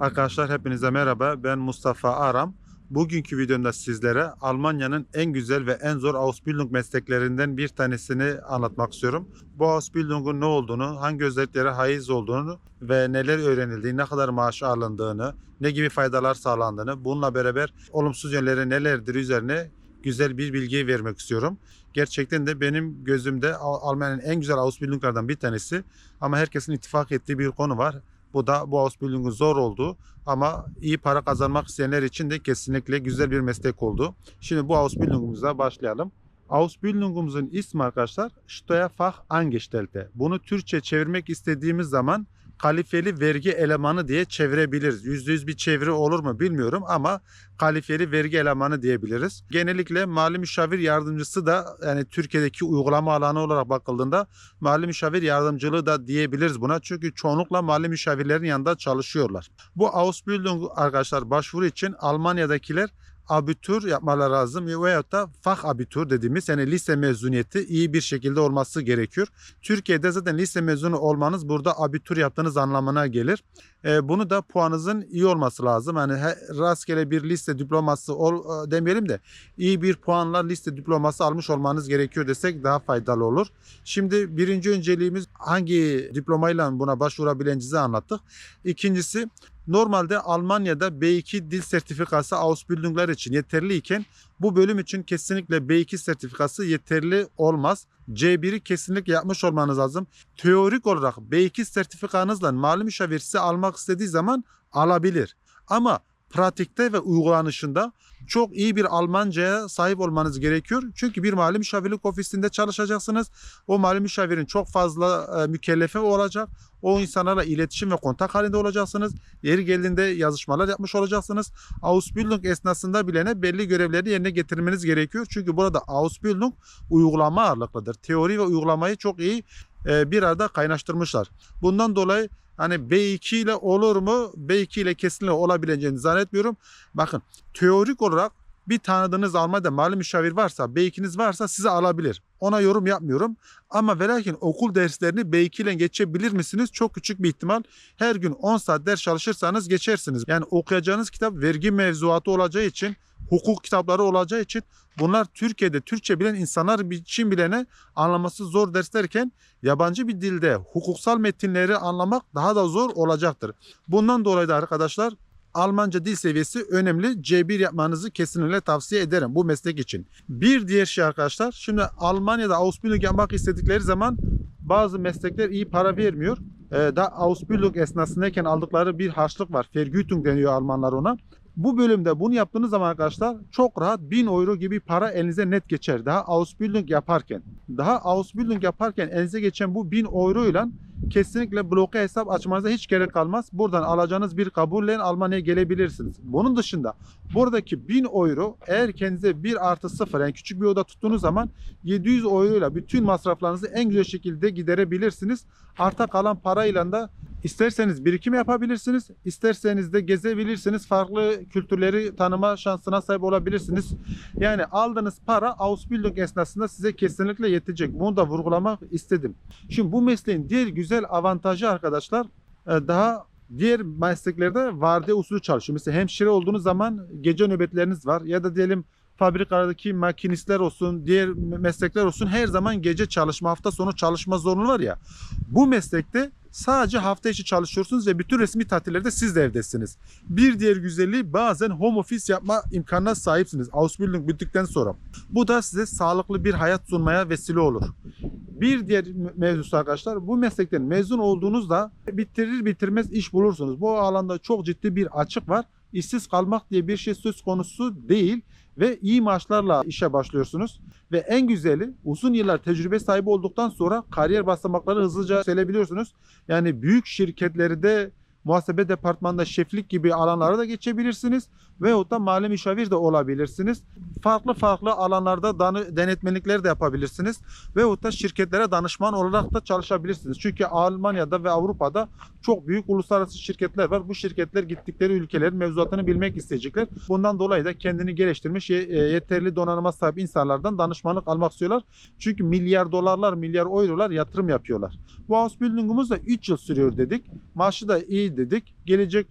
Arkadaşlar hepinize merhaba. Ben Mustafa Aram. Bugünkü videomda sizlere Almanya'nın en güzel ve en zor Ausbildung mesleklerinden bir tanesini anlatmak istiyorum. Bu Ausbildung'un ne olduğunu, hangi özelliklere haiz olduğunu ve neler öğrenildiği, ne kadar maaş alındığını, ne gibi faydalar sağlandığını, bununla beraber olumsuz yönleri nelerdir üzerine güzel bir bilgi vermek istiyorum. Gerçekten de benim gözümde Al- Almanya'nın en güzel Ausbildung'lardan bir tanesi ama herkesin ittifak ettiği bir konu var. Bu da bu Ausbildung'un zor olduğu ama iyi para kazanmak isteyenler için de kesinlikle güzel bir meslek oldu. Şimdi bu Ausbildung'umuza başlayalım. Ausbildung'umuzun ismi arkadaşlar Steuerfach Angestellte. Bunu Türkçe çevirmek istediğimiz zaman kalifeli vergi elemanı diye çevirebiliriz. %100 bir çeviri olur mu bilmiyorum ama kalifeli vergi elemanı diyebiliriz. Genellikle mali müşavir yardımcısı da yani Türkiye'deki uygulama alanı olarak bakıldığında mali müşavir yardımcılığı da diyebiliriz buna. Çünkü çoğunlukla mali müşavirlerin yanında çalışıyorlar. Bu Ausbildung arkadaşlar başvuru için Almanya'dakiler abitur yapmaları lazım veyahut da fach abitur dediğimiz yani lise mezuniyeti iyi bir şekilde olması gerekiyor. Türkiye'de zaten lise mezunu olmanız burada abitur yaptığınız anlamına gelir. E, bunu da puanınızın iyi olması lazım. Yani rastgele bir lise diploması ol, e, demeyelim de iyi bir puanla lise diploması almış olmanız gerekiyor desek daha faydalı olur. Şimdi birinci önceliğimiz hangi diplomayla buna başvurabileceğinizi anlattık. İkincisi normalde Almanya'da B2 dil sertifikası Ausbildunglar için yeterliyken bu bölüm için kesinlikle B2 sertifikası yeterli olmaz. C1'i kesinlikle yapmış olmanız lazım. Teorik olarak B2 sertifikanızla mali müşavir size almak istediği zaman alabilir. Ama pratikte ve uygulanışında çok iyi bir Almanca'ya sahip olmanız gerekiyor. Çünkü bir mali müşavirlik ofisinde çalışacaksınız. O mali müşavirin çok fazla e, mükellefi olacak. O insanlarla iletişim ve kontak halinde olacaksınız. Yeri geldiğinde yazışmalar yapmış olacaksınız. Ausbildung esnasında bilene belli görevleri yerine getirmeniz gerekiyor. Çünkü burada Ausbildung uygulama ağırlıklıdır. Teori ve uygulamayı çok iyi e, bir arada kaynaştırmışlar. Bundan dolayı hani B2 ile olur mu? B2 ile kesinlikle olabileceğini zannetmiyorum. Bakın teorik olarak bir tanıdığınız Almanya'da mali müşavir varsa, B2'niz varsa sizi alabilir. Ona yorum yapmıyorum. Ama ve lakin okul derslerini B2 ile geçebilir misiniz? Çok küçük bir ihtimal. Her gün 10 saat ders çalışırsanız geçersiniz. Yani okuyacağınız kitap vergi mevzuatı olacağı için, hukuk kitapları olacağı için bunlar Türkiye'de Türkçe bilen insanlar için bilene anlaması zor derslerken yabancı bir dilde hukuksal metinleri anlamak daha da zor olacaktır. Bundan dolayı da arkadaşlar Almanca dil seviyesi önemli. C1 yapmanızı kesinlikle tavsiye ederim bu meslek için. Bir diğer şey arkadaşlar. Şimdi Almanya'da Ausbildung yapmak istedikleri zaman bazı meslekler iyi para vermiyor. Ee, da Ausbildung esnasındayken aldıkları bir harçlık var. Vergütung deniyor Almanlar ona. Bu bölümde bunu yaptığınız zaman arkadaşlar çok rahat 1000 euro gibi para elinize net geçer. Daha Ausbildung yaparken. Daha Ausbildung yaparken elinize geçen bu 1000 euro ile kesinlikle bloke hesap açmanıza hiç gerek kalmaz. Buradan alacağınız bir kabulle Almanya'ya gelebilirsiniz. Bunun dışında buradaki 1000 euro eğer kendinize 1 artı 0 yani küçük bir oda tuttuğunuz zaman 700 euro ile bütün masraflarınızı en güzel şekilde giderebilirsiniz. Arta kalan parayla da İsterseniz birikim yapabilirsiniz, isterseniz de gezebilirsiniz, farklı kültürleri tanıma şansına sahip olabilirsiniz. Yani aldığınız para Ausbildung esnasında size kesinlikle yetecek. Bunu da vurgulamak istedim. Şimdi bu mesleğin diğer güzel avantajı arkadaşlar e, daha diğer mesleklerde vardiya usulü çalışıyor. Mesela hemşire olduğunuz zaman gece nöbetleriniz var ya da diyelim fabrikadaki makinistler olsun, diğer meslekler olsun her zaman gece çalışma, hafta sonu çalışma zorunlu var ya. Bu meslekte sadece hafta içi çalışıyorsunuz ve bütün resmi tatillerde siz de evdesiniz. Bir diğer güzelliği bazen home office yapma imkanına sahipsiniz. Ausbildung bittikten sonra. Bu da size sağlıklı bir hayat sunmaya vesile olur. Bir diğer mevzusu arkadaşlar bu meslekten mezun olduğunuzda bitirir bitirmez iş bulursunuz. Bu alanda çok ciddi bir açık var. İşsiz kalmak diye bir şey söz konusu değil ve iyi maaşlarla işe başlıyorsunuz. Ve en güzeli uzun yıllar tecrübe sahibi olduktan sonra kariyer basamakları hızlıca yükselebiliyorsunuz. Yani büyük şirketlerde muhasebe departmanında şeflik gibi alanlara da geçebilirsiniz. Veyahut da mali müşavir de olabilirsiniz. Farklı farklı alanlarda danı- denetmenlikler de yapabilirsiniz. Veyahut da şirketlere danışman olarak da çalışabilirsiniz. Çünkü Almanya'da ve Avrupa'da çok büyük uluslararası şirketler var. Bu şirketler gittikleri ülkelerin mevzuatını bilmek isteyecekler. Bundan dolayı da kendini geliştirmiş e, yeterli donanıma sahip insanlardan danışmanlık almak istiyorlar. Çünkü milyar dolarlar, milyar eurolar yatırım yapıyorlar. Bu Ausbildung'umuz da 3 yıl sürüyor dedik. Maaşı da iyi dedik. Gelecek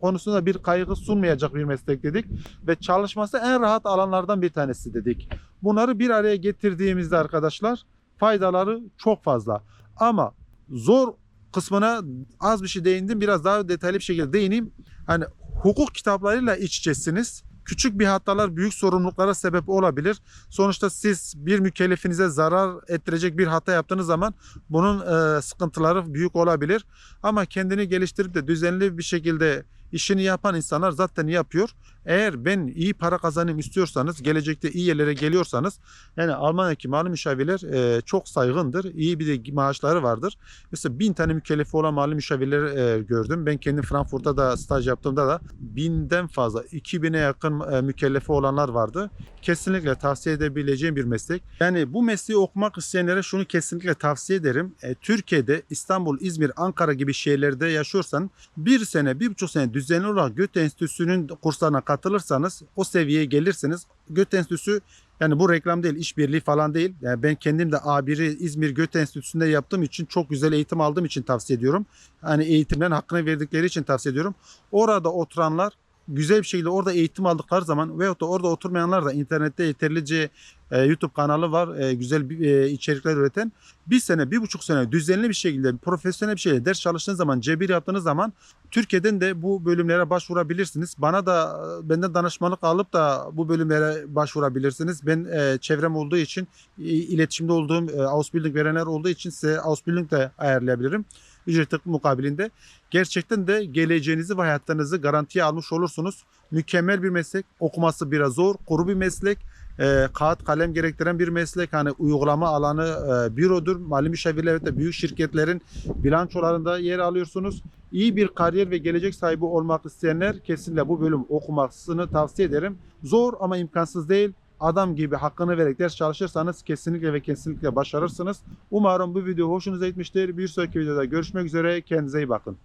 konusunda bir kaygı sunmayacak bir meslek dedik ve çalışması en rahat alanlardan bir tanesi dedik. Bunları bir araya getirdiğimizde arkadaşlar faydaları çok fazla. Ama zor kısmına az bir şey değindim. Biraz daha detaylı bir şekilde değineyim. Hani hukuk kitaplarıyla iç içesiniz. Küçük bir hatalar büyük sorumluluklara sebep olabilir. Sonuçta siz bir mükellefinize zarar ettirecek bir hata yaptığınız zaman bunun e, sıkıntıları büyük olabilir. Ama kendini geliştirip de düzenli bir şekilde işini yapan insanlar zaten yapıyor. Eğer ben iyi para kazanayım istiyorsanız, gelecekte iyi yerlere geliyorsanız yani Almanya'daki mali müşavirler e, çok saygındır. İyi bir de maaşları vardır. Mesela bin tane mükellefi olan mali müşavirleri e, gördüm. Ben kendim Frankfurt'ta da staj yaptığımda da binden fazla, 2000'e yakın e, mükellefi olanlar vardı. Kesinlikle tavsiye edebileceğim bir meslek. Yani bu mesleği okumak isteyenlere şunu kesinlikle tavsiye ederim. E, Türkiye'de İstanbul, İzmir, Ankara gibi şehirlerde yaşıyorsan bir sene, bir buçuk sene düzenli olarak Göte Enstitüsü'nün kurslarına katılırsanız o seviyeye gelirsiniz. Göte Enstitüsü yani bu reklam değil, işbirliği falan değil. Yani ben kendim de A1'i İzmir Göte Enstitüsü'nde yaptığım için çok güzel eğitim aldığım için tavsiye ediyorum. Hani eğitimden hakkını verdikleri için tavsiye ediyorum. Orada oturanlar güzel bir şekilde orada eğitim aldıkları zaman veyahut da orada oturmayanlar da internette yeterlice e, YouTube kanalı var. e, güzel e, içerikler üreten. Bir sene, bir buçuk sene düzenli bir şekilde, profesyonel bir şekilde ders çalıştığınız zaman, cebir yaptığınız zaman Türkiye'den de bu bölümlere başvurabilirsiniz. Bana da e, benden danışmanlık alıp da bu bölümlere başvurabilirsiniz. Ben e, çevrem olduğu için, e, iletişimde olduğum e, Ausbildung verenler olduğu için size Ausbildung de ayarlayabilirim. Ücretli mukabilinde. Gerçekten de geleceğinizi ve hayatlarınızı garantiye almış olursunuz. Mükemmel bir meslek. Okuması biraz zor. Kuru bir meslek. E, kağıt kalem gerektiren bir meslek. Hani uygulama alanı e, bürodur. Mali müşavirler ve büyük şirketlerin bilançolarında yer alıyorsunuz. İyi bir kariyer ve gelecek sahibi olmak isteyenler kesinlikle bu bölüm okumasını tavsiye ederim. Zor ama imkansız değil. Adam gibi hakkını vererek ders çalışırsanız kesinlikle ve kesinlikle başarırsınız. Umarım bu video hoşunuza gitmiştir. Bir sonraki videoda görüşmek üzere. Kendinize iyi bakın.